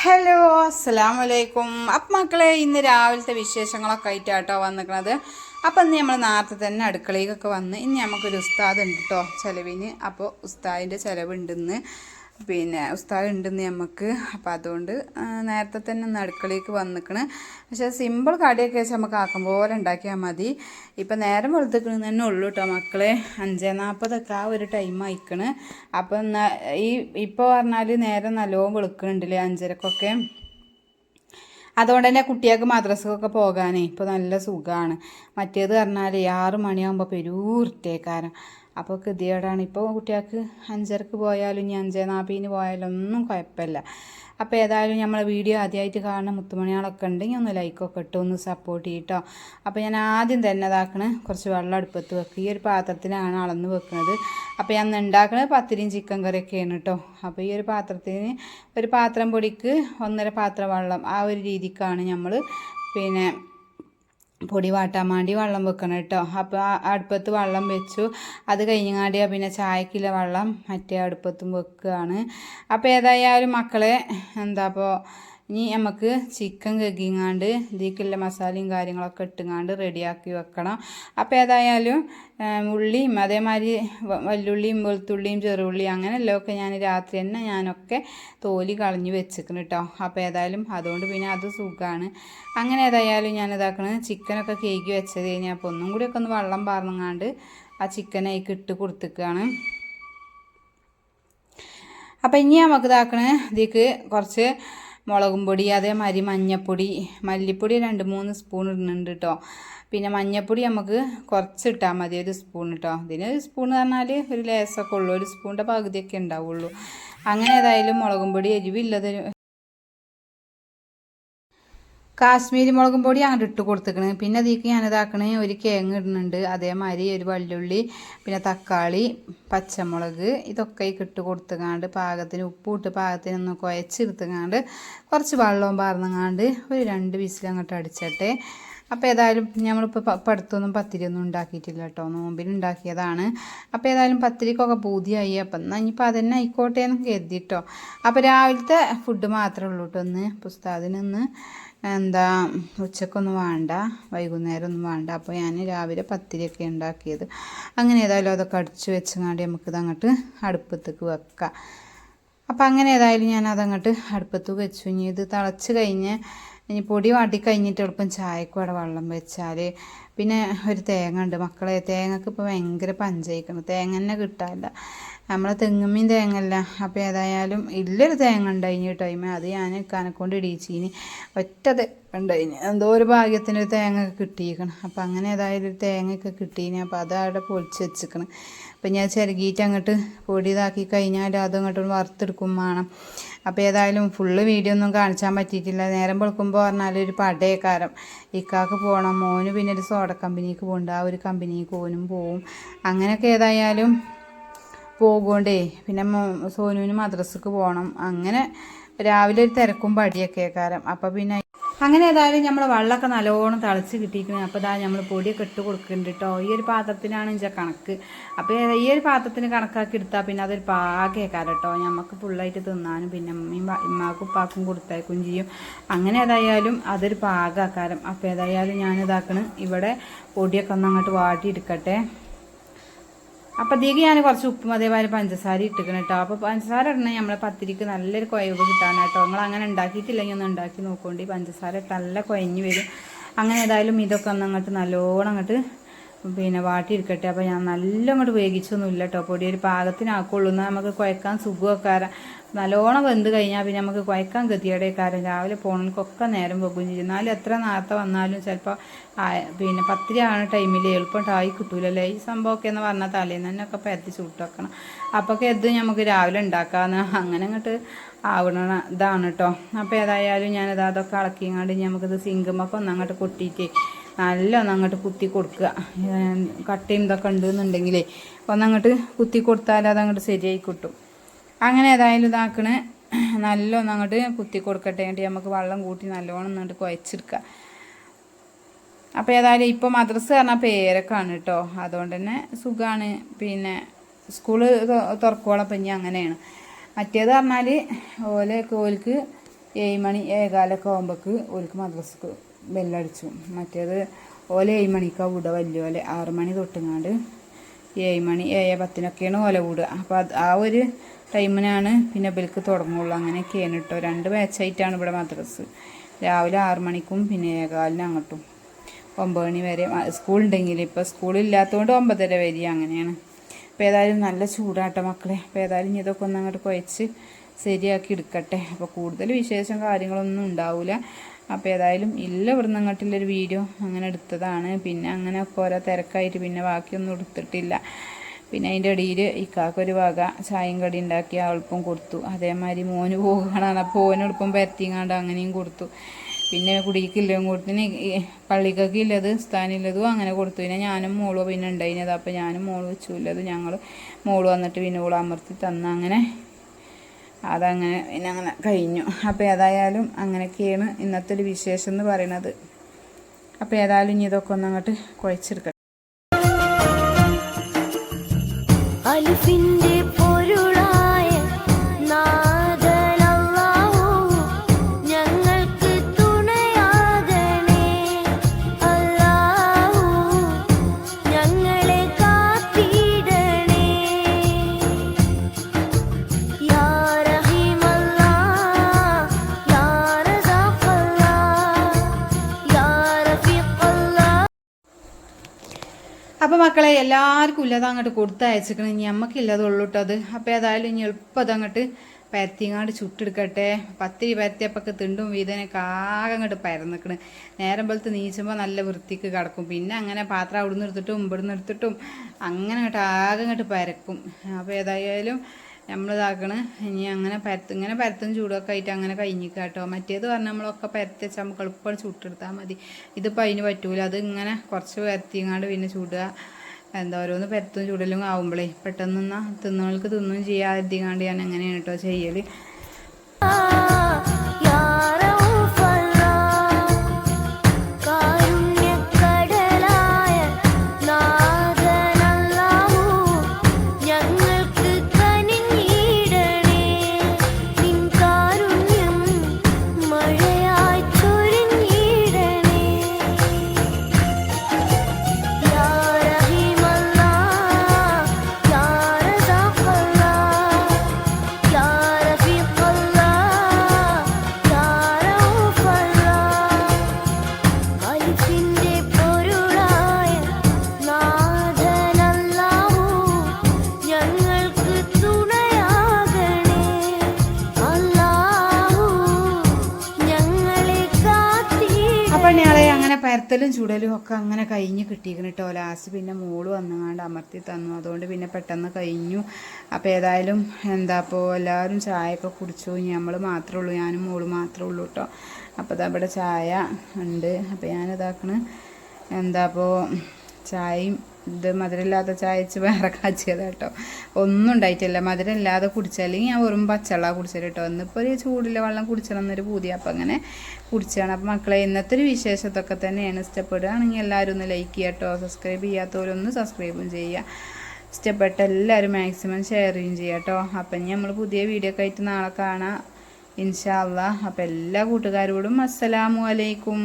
Hello അസ്സാം വലൈക്കും അപ്പം മക്കളെ ഇന്ന് രാവിലത്തെ വിശേഷങ്ങളൊക്കെ ആയിട്ടാട്ടോ വന്നിക്കണത്. അപ്പം ഇന്ന് നമ്മൾ നേരത്തെ തന്നെ അടുക്കളയിലൊക്കെ വന്ന് ഇനി നമുക്കൊരു ഉസ്താദ് ഉണ്ട് കേട്ടോ ചിലവിന്. അപ്പോൾ ഉസ്താദിന്റെ ചിലവുണ്ടെന്ന് പിന്നെ ഉസ്താദ് ഉണ്ടെന്ന് നമുക്ക് അപ്പോൾ അതുകൊണ്ട് നേരത്തെ തന്നെ ഒന്ന് അടുക്കളയ്ക്ക് വന്നിക്കണ്. പക്ഷേ സിമ്പിൾ കടിയൊക്കെ വെച്ച് നമുക്ക് ആക്കും പോലെ ഉണ്ടാക്കിയാൽ മതി. ഇപ്പം നേരം വെളുത്തിക്കണെന്ന് തന്നെ ഉള്ളൂ കേട്ടോ മക്കളെ. അഞ്ചേ നാൽപ്പതൊക്കെ ആ ഒരു ടൈം ആയിക്കണ്. അപ്പം ഈ ഇപ്പോൾ പറഞ്ഞാൽ നേരം നല്ലോണം വെളുക്കണുണ്ടല്ലേ അഞ്ചരക്കൊക്കെ. അതുകൊണ്ട് തന്നെ കുട്ടികൾക്ക് മദ്രസക്കൊക്കെ പോകാനേ ഇപ്പോൾ നല്ല സുഖമാണ് മറ്റേത് പറഞ്ഞാൽ ആറ് മണിയാകുമ്പോൾ പെരൂർത്തേക്കാരം അപ്പോൾ ഗതികേടാണ് ഇപ്പോൾ കുട്ടികൾക്ക് അഞ്ചരക്ക് പോയാലും ഇനി അഞ്ചേ നാൽപ്പതിന് പോയാലും ഒന്നും കുഴപ്പമില്ല. അപ്പോൾ ഏതായാലും നമ്മൾ വീഡിയോ ആദ്യമായിട്ട് കാണുന്ന മുത്തുമണികളൊക്കെ ഉണ്ടെങ്കിൽ ഒന്ന് ലൈക്കൊക്കെ ഇട്ടു ഒന്ന് സപ്പോർട്ട് ചെയ്യട്ടോ. അപ്പോൾ ഞാൻ ആദ്യം തന്നെ ഇതാക്കണ കുറച്ച് വെള്ളം അടുപ്പത്ത് വെക്കുക ഈ ഒരു പാത്രത്തിനാണ് അളന്ന് വെക്കുന്നത് അപ്പോൾ ഞാൻ ഉണ്ടാക്കുന്നത് പത്തിരിയും ചിക്കൻ കറിയൊക്കെയാണ് കേട്ടോ അപ്പോൾ ഈ ഒരു പാത്രത്തിന് ഒരു പാത്രം പൊടിക്ക് ഒന്നര പാത്രം വെള്ളം ആ ഒരു രീതിക്കാണ് നമ്മൾ പിന്നെ പൊടി വാട്ടാൻ വേണ്ടി വെള്ളം വെക്കണം കേട്ടോ. അപ്പോൾ അടുപ്പത്ത് വെള്ളം വെച്ചു. അത് കഴിഞ്ഞാണ്ട് പിന്നെ ചായക്കില്ല വെള്ളം മറ്റേ അടുപ്പത്തും വെക്കുകയാണ്. അപ്പോൾ ഏതായാലും മക്കളെ എന്താ അപ്പോൾ ഇനി നമുക്ക് ചിക്കൻ കഴുകിങ്ങാണ്ട് ഇതിലേക്കുള്ള മസാലയും കാര്യങ്ങളൊക്കെ ഇട്ടുങ്ങാണ്ട് റെഡിയാക്കി വെക്കണം. അപ്പോൾ ഏതായാലും ഉള്ളിയും അതേമാതിരി വല്ലുള്ളിയും വെളുത്തുള്ളിയും ചെറുള്ളിയും ഒക്കെ ഞാൻ രാത്രി തന്നെ ഞാനൊക്കെ തോലി കളഞ്ഞ് വെച്ചിക്കണം കേട്ടോ അപ്പോൾ ഏതായാലും അതുകൊണ്ട് പിന്നെ അത് സുഖമാണ് അങ്ങനെ ഏതായാലും ഞാൻ ഇതാക്കണത് ചിക്കനൊക്കെ കേക്ക് വെച്ചത് കഴിഞ്ഞാൽ അപ്പോൾ ഒന്നും കൂടിയൊക്കെ ഒന്ന് വെള്ളം പാർന്നങ്ങാണ്ട് ആ ചിക്കനേക്ക് ഇട്ട് കൊടുത്തേക്കാണ്. അപ്പം ഇനി നമുക്ക് ഇതാക്കണേ ഇതിക്ക് കുറച്ച് മുളകും പൊടി അതേമാതിരി മഞ്ഞപ്പൊടി മല്ലിപ്പൊടി രണ്ട് മൂന്ന് സ്പൂൺ ഇടുന്നുണ്ട് കേട്ടോ പിന്നെ മഞ്ഞപ്പൊടി നമുക്ക് കുറച്ച് ഇട്ടാൽ മതി ഒരു സ്പൂൺ കേട്ടോ ഇതിന് ഒരു സ്പൂൺ പറഞ്ഞാൽ ഒരു ലേസൊക്കെ ഉള്ളൂ ഒരു സ്പൂണിന്റെ പകുതിയൊക്കെ ഉണ്ടാവുള്ളൂ. അങ്ങനെ ഏതായാലും മുളകും പൊടി എരിവില്ലത് കാശ്മീരി മുളകും പൊടി അങ്ങോട്ട് ഇട്ട് കൊടുത്തേക്കണ്. പിന്നെ അതിലേക്ക് ഞാൻ ഇതാക്കണേ ഒരു കേങ്ങ് ഇടുന്നുണ്ട്. അതേമാതിരി ഒരു വള്ളുള്ളി പിന്നെ തക്കാളി പച്ചമുളക് ഇതൊക്കെ ഇട്ട് കൊടുത്തുകാണ്ട് പാകത്തിന് ഉപ്പ് ഇട്ട് പാകത്തിന് ഒന്ന് കുഴച്ചെടുത്തുകാണ്ട് കുറച്ച് വെള്ളവും പാർന്നങ്ങാണ്ട് ഒരു രണ്ട് വിസിൽ അങ്ങോട്ട് അടിച്ചട്ടെ. അപ്പോൾ ഏതായാലും നമ്മളിപ്പോൾ അടുത്തൊന്നും പത്തിരിയൊന്നും ഉണ്ടാക്കിയിട്ടില്ല കേട്ടോ നോമ്പിൽ ഉണ്ടാക്കിയതാണ് അപ്പോൾ ഏതായാലും പത്തിരിക്കൊക്കെ പൂതിയായി. അപ്പം എന്നാൽ ഇനിയിപ്പോൾ അതന്നെ ആയിക്കോട്ടെ എന്ന് കരുതിട്ടോ അപ്പോൾ രാവിലത്തെ ഫുഡ് മാത്രമേ ഉള്ളൂ കേട്ടോ ഒന്ന് പുസ്താദിനൊന്ന് എന്താ ഉച്ചക്കൊന്നും വേണ്ട. വൈകുന്നേരം ഒന്നും വേണ്ട. അപ്പോൾ ഞാൻ രാവിലെ പത്തിരിയൊക്കെ ഉണ്ടാക്കിയത്. അങ്ങനെ ഏതായാലും അതൊക്കെ അടിച്ചു വെച്ചങ്ങാണ്ട് നമുക്കിത് അങ്ങോട്ട് അടുപ്പത്തേക്ക് വെക്കാം. അപ്പം അങ്ങനെ ഏതായാലും ഞാൻ അതങ്ങോട്ട് അടുപ്പത്ത് വെച്ചു. ഇനി ഇത് തിളച്ച് കഴിഞ്ഞ് ഇനി പൊടി വാട്ടി കഴിഞ്ഞിട്ട് എളുപ്പം ചായക്കും അവിടെ വെള്ളം വെച്ചാൽ പിന്നെ ഒരു തേങ്ങ ഉണ്ട് മക്കളെ തേങ്ങക്ക് ഇപ്പോൾ ഭയങ്കര പഞ്ചായിക്കണം തേങ്ങ തന്നെ കിട്ടാനില്ല നമ്മളെ തേങ്ങ അല്ല അപ്പോൾ ഏതായാലും ഇല്ലൊരു തേങ്ങ ഉണ്ടായിന് ടൈം അത് ഞാൻ കനക്കൊണ്ട് ഇടിച്ചീന്. ഒറ്റത് ഉണ്ടായിന് എന്തോ ഒരു ഭാഗ്യത്തിന് തേങ്ങ ഒക്കെ കിട്ടിയിരിക്കണം അപ്പോൾ അങ്ങനെ ഏതായാലും ഒരു തേങ്ങയൊക്കെ കിട്ടീന്. അപ്പോൾ അത് അവിടെ പൊളിച്ച് വെച്ചിരിക്കണം അപ്പം ഞാൻ ചിരകിയിട്ട് അങ്ങോട്ട് പൊടി ഇതാക്കി കഴിഞ്ഞാൽ അത് അങ്ങോട്ട് വറുത്തെടുക്കും വേണം അപ്പോൾ ഏതായാലും ഫുള്ള് വീഡിയോ ഒന്നും കാണിച്ചാൻ പറ്റിയിട്ടില്ല. നേരം വെളുക്കുമ്പോൾ പറഞ്ഞാൽ ഒരു പടയക്കാരം ഇക്കാക്ക് പോകണം മോന് പിന്നെ ഒരു സോഡ കമ്പനിക്ക് പോകണ്ട ആ ഒരു കമ്പനിക്ക് പോവും. അങ്ങനെയൊക്കെ ഏതായാലും പോകുകൊണ്ടേ പിന്നെ സോനുവിന് മദ്രസക്ക് പോകണം അങ്ങനെ രാവിലെ ഒരു തിരക്കും പടിയൊക്കെ കാരം. അപ്പോൾ പിന്നെ അങ്ങനെ ഏതായാലും നമ്മൾ വെള്ളമൊക്കെ നല്ലോണം തിളച്ച് കിട്ടിയിരിക്കുന്നത് അപ്പോൾ ഇതാ നമ്മൾ പൊടിയൊക്കെ ഇട്ട് കൊടുക്കുന്നുണ്ട് കേട്ടോ ഈ ഒരു പാത്രത്തിനാണ് ഇഞ്ച കണക്ക്. അപ്പോൾ ഈ ഒരു പാത്രത്തിന് കണക്കാക്കി എടുത്താൽ പിന്നെ അതൊരു പാകേക്കാരം കേട്ടോ നമുക്ക് ഫുള്ളായിട്ട് തിന്നാനും പിന്നെ അമ്മയും ഇമ്മാക്കും ഉപ്പാക്കും കൊടുത്തേക്കും ചെയ്യും. അങ്ങനെ ഏതായാലും അതൊരു പാകാക്കാരം അപ്പോൾ ഏതായാലും ഞാനിതാക്കണം. ഇവിടെ പൊടിയൊക്കെ ഒന്ന് അങ്ങോട്ട് വാട്ടിയെടുക്കട്ടെ. അപ്പം അതിലേക്ക് ഞാൻ കുറച്ച് ഉപ്പും അതേപോലെ പഞ്ചസാര ഇട്ടിക്കണം കേട്ടോ അപ്പോൾ പഞ്ചസാര ഇടണേ നമ്മളെ പത്തിരിക്ക് നല്ലൊരു കുഴവ് കിട്ടാൻ കേട്ടോ നിങ്ങൾ അങ്ങനെ ഉണ്ടാക്കിയിട്ടില്ലെങ്കിൽ ഒന്ന് ഉണ്ടാക്കി നോക്കുകൊണ്ട് പഞ്ചസാര ഇട്ട് നല്ല കുഴഞ്ഞ് വരും. അങ്ങനെ ഏതായാലും ഇതൊക്കെ ഒന്ന് അങ്ങോട്ട് നല്ലോണം അങ്ങോട്ട് പിന്നെ വാട്ടിയെടുക്കട്ടെ അപ്പോൾ ഞാൻ നല്ല അങ്ങോട്ട് വേവിച്ചൊന്നുമില്ല കേട്ടോ പൊടി ഒരു പാകത്തിനാക്കുള്ളൂ. എന്നാൽ നമുക്ക് കുഴക്കാൻ സുഖമൊക്കെ നല്ലോണം വെന്ത് കഴിഞ്ഞാൽ പിന്നെ നമുക്ക് കുഴക്കാൻ ഗതിയുടെക്കാരം രാവിലെ പോകണക്കൊക്കെ നേരം വെക്കും ചെയ്യും. എന്നാലും എത്ര നേരത്തെ വന്നാലും ചിലപ്പോൾ പിന്നെ പത്തിരി ആവുന്ന ടൈമിൽ എളുപ്പം ടായി കിട്ടൂലല്ലേ. ഈ സംഭവമൊക്കെ എന്ന് പറഞ്ഞാൽ തലേന്ന് തന്നെ ഒക്കെ പരത്തി ചൂട്ട് വെക്കണം അപ്പോൾ ഇത് നമുക്ക് രാവിലെ ഉണ്ടാക്കാമെന്ന് അങ്ങനെ അങ്ങോട്ട് ആവണ ഇതാണ് കേട്ടോ അപ്പോൾ ഏതായാലും ഞാനിതാ അതൊക്കെ ഇളക്കിങ്ങാണ്ട് നമുക്കിത് സിങ്കുമൊക്കെ ഒന്ന് അങ്ങോട്ട് കൊട്ടിയിട്ട്. നല്ല ഒന്ന് അങ്ങോട്ട് കുത്തി കൊടുക്കുക. കട്ടയും ഇതൊക്കെ ഉണ്ടെന്നുണ്ടെങ്കിലേ ഒന്നങ്ങോട്ട് കുത്തി കൊടുത്താൽ അതങ്ങോട്ട് ശരിയായി കിട്ടും. അങ്ങനെ ഏതായാലും ഇതാക്കണ്. നല്ലോണം അങ്ങോട്ട് കുത്തി കൊടുക്കട്ടെ വേണ്ടി നമുക്ക് വെള്ളം കൂട്ടി നല്ലോണം എന്നിട്ട് കുഴച്ചെടുക്കുക. അപ്പോൾ ഏതായാലും ഇപ്പോൾ മദ്രസ പറഞ്ഞാൽ പേരൊക്കെയാണ് കേട്ടോ അതുകൊണ്ട് തന്നെ സുഖമാണ് പിന്നെ സ്കൂൾ തുറക്കോളം ഇപ്പം ഇനി അങ്ങനെയാണ്. മറ്റേത് പറഞ്ഞാൽ ഓലൊക്കെ ഓൽക്ക് ഏഴ് മണി ഏകാലൊക്കെ ആകുമ്പോൾക്ക് ഓൽക്ക് മദ്രസക്ക് ബെല്ലടിച്ചു. മറ്റേത് ഓല ഏഴ് മണിക്കാണ് വിടുക വലിയ ഓല. ആറ് മണി തൊട്ടുങ്ങാണ്ട് ഏഴ് മണി ഏഴ് പത്തിനൊക്കെയാണ് ഓല വിടുക. അപ്പോൾ അത് ആ ഒരു ടൈമിനാണ് പിന്നെ ബിൽക്ക് തുടങ്ങുള്ളൂ. അങ്ങനെയൊക്കെയാണ് കേട്ടോ രണ്ട് ബാച്ചായിട്ടാണ് ഇവിടെ മദ്രസ്. രാവിലെ ആറ് മണിക്കും പിന്നെ ഏകാലിന് അങ്ങോട്ടും. ഒമ്പത് മണി വരെ സ്കൂൾ ഉണ്ടെങ്കിൽ ഇപ്പോൾ സ്കൂളില്ലാത്തതുകൊണ്ട് ഒമ്പതര വരെ അങ്ങനെയാണ്. അപ്പോൾ ഏതായാലും നല്ല ചൂടാട്ടോ മക്കളെ. അപ്പോൾ ഏതായാലും ഇതൊക്കെ ഒന്ന് അങ്ങോട്ട് കുഴച്ച് ശരിയാക്കി എടുക്കട്ടെ. അപ്പോൾ കൂടുതൽ വിശേഷം കാര്യങ്ങളൊന്നും ഉണ്ടാവില്ല അപ്പോൾ ഏതായാലും ഇല്ല ഇവിടുന്ന് വീഡിയോ അങ്ങനെ എടുത്തതാണ്. പിന്നെ അങ്ങനെ ഒക്കെ ഓരോ തിരക്കായിട്ട് പിന്നെ ബാക്കിയൊന്നും എടുത്തിട്ടില്ല. പിന്നെ അതിന്റെ ഇടയിൽ ഇക്കാക്കൊരു വക ചായയും കടി ഉണ്ടാക്കി അവൾപ്പം കൊടുത്തു. അതേമാതിരി മോന് പോകുകയാണ് അപ്പോൾ ഓന് എളുപ്പം പരത്തിങ്ങാണ്ട് അങ്ങനെയും കൊടുത്തു. പിന്നെ കുടിക്കില്ലതും കൊടുത്തിന്. പള്ളിക്കൊക്കെ ഇല്ലത് സ്ഥാനില്ലതും അങ്ങനെ കൊടുത്തു. പിന്നെ ഞാനും മോളും പിന്നെ ഉണ്ടായിരുന്നത് അപ്പോൾ ഞാനും മോളും ഇല്ലത് ഞങ്ങൾ മോൾ വന്നിട്ട് പിന്നെ ഓൾ അമർത്തി തന്ന. അങ്ങനെ അതങ്ങനെ പിന്നെ അങ്ങനെ കഴിഞ്ഞു. അപ്പോൾ ഏതായാലും അങ്ങനെയൊക്കെയാണ് ഇന്നത്തെ ഒരു വിശേഷം എന്ന് പറയുന്നത് അപ്പോൾ ഏതായാലും ഇനി ഇതൊക്കെ ഒന്ന് അങ്ങോട്ട് കുഴച്ചെടുക്കട്ടെ മക്കളെ എല്ലാവർക്കും ഇല്ലത് അങ്ങോട്ട് കൊടുത്തയച്ചിക്കണം ഇനി നമുക്കില്ലതുള്ളൂ കേട്ടോ അത്. അപ്പോൾ ഏതായാലും ഇനി എളുപ്പം അങ്ങോട്ട് പരത്തിങ്ങാണ്ട് ചുട്ടെടുക്കട്ടെ. പത്തിരി പരത്തിയപ്പൊക്കെ തിണ്ടും വീതനൊക്കെ ആകെ അങ്ങോട്ട് പരന്നിക്കണ്. നേരം പോലത്തെ നീച്ചുമ്പോൾ നല്ല വൃത്തിക്ക് കിടക്കും. പിന്നെ അങ്ങനെ പാത്രം അവിടുന്ന് എടുത്തിട്ടും ഇവിടുന്ന് എടുത്തിട്ടും അങ്ങനെ അങ്ങോട്ട് ആകെ അങ്ങോട്ട് പരക്കും. അപ്പോൾ ഏതായാലും നമ്മൾ ഇതാക്കണ്. ഇനി അങ്ങനെ പരത്ത് ഇങ്ങനെ പരത്തും ചൂടൊക്കെ ആയിട്ട് അങ്ങനെ കഴിഞ്ഞിക്കുക കേട്ടോ മറ്റേത് പറഞ്ഞാൽ നമ്മളൊക്കെ പരത്തി വെച്ചാൽ നമുക്ക് എളുപ്പം ചുട്ടെടുത്താൽ മതി. ഇതിപ്പോൾ അതിന് പറ്റൂല. അത് ഇങ്ങനെ കുറച്ച് പരത്തിങ്ങാണ്ട് പിന്നെ ചൂടുക. എന്താ ഓരോന്ന് പരത്തും ചൂടലും ആവുമ്പോഴേ പെട്ടെന്ന് തിന്നവൾക്ക് തിന്നും ചെയ്യാതിരിക്കാണ്ട് ഞാൻ അങ്ങനെയാണ് കേട്ടോ ചെയ്യൽ പരത്തലും ചുടലും ഒക്കെ അങ്ങനെ കഴിഞ്ഞ് കിട്ടിയിരിക്കണം കേട്ടോ ലാസ്റ്റ് പിന്നെ മോൾ വന്നങ്ങാണ്ട് അമർത്തി തന്നു. അതുകൊണ്ട് പിന്നെ പെട്ടെന്ന് കഴിഞ്ഞു. അപ്പോൾ ഏതായാലും എന്താ അപ്പോൾ എല്ലാവരും ചായയൊക്കെ കുടിച്ചു. നമ്മൾ മാത്രമേ ഉള്ളൂ. ഞാനും മോൾ മാത്രമേ ഉള്ളൂ കേട്ടോ അപ്പോൾ ഇതാ ചായ ഉണ്ട്. അപ്പോൾ ഞാനിതാക്കണ്. എന്താ അപ്പോൾ ചായയും ഇത് മധുരമില്ലാത്ത ചായ വെച്ച് വേറെ കാച്ചിയത് കേട്ടോ. ഒന്നും ഉണ്ടായിട്ടില്ല. മധുരമില്ലാതെ കുടിച്ചാലെങ്കിൽ ഞാൻ വെറും പച്ചവെള്ളം കുടിച്ചത് കേട്ടോ. ഇന്നിപ്പോൾ ഒരു ചൂടിലെ വെള്ളം കുടിച്ചണം എന്നൊരു പൂതി. അപ്പം അങ്ങനെ കുടിച്ചാണ്. അപ്പം മക്കളെ ഇന്നത്തെ ഒരു വിശേഷത്തൊക്കെ തന്നെയാണ്. ഇഷ്ടപ്പെടുകയാണെങ്കിൽ എല്ലാവരും ഒന്ന് ലൈക്ക് ചെയ്യുക കേട്ടോ. സബ്സ്ക്രൈബ് ചെയ്യാത്തവരൊന്ന് സബ്സ്ക്രൈബും ചെയ്യുക. ഇഷ്ടപ്പെട്ട എല്ലാവരും മാക്സിമം ഷെയർ ചെയ്യും ചെയ്യുക കേട്ടോ. അപ്പം ഇനി നമ്മൾ പുതിയ വീഡിയോ ഒക്കെ ആയിട്ട് നാളെ കാണാം. ഇൻഷാ അള്ളാ. അപ്പം എല്ലാ കൂട്ടുകാരോടും അസ്സലാമു അലൈക്കും.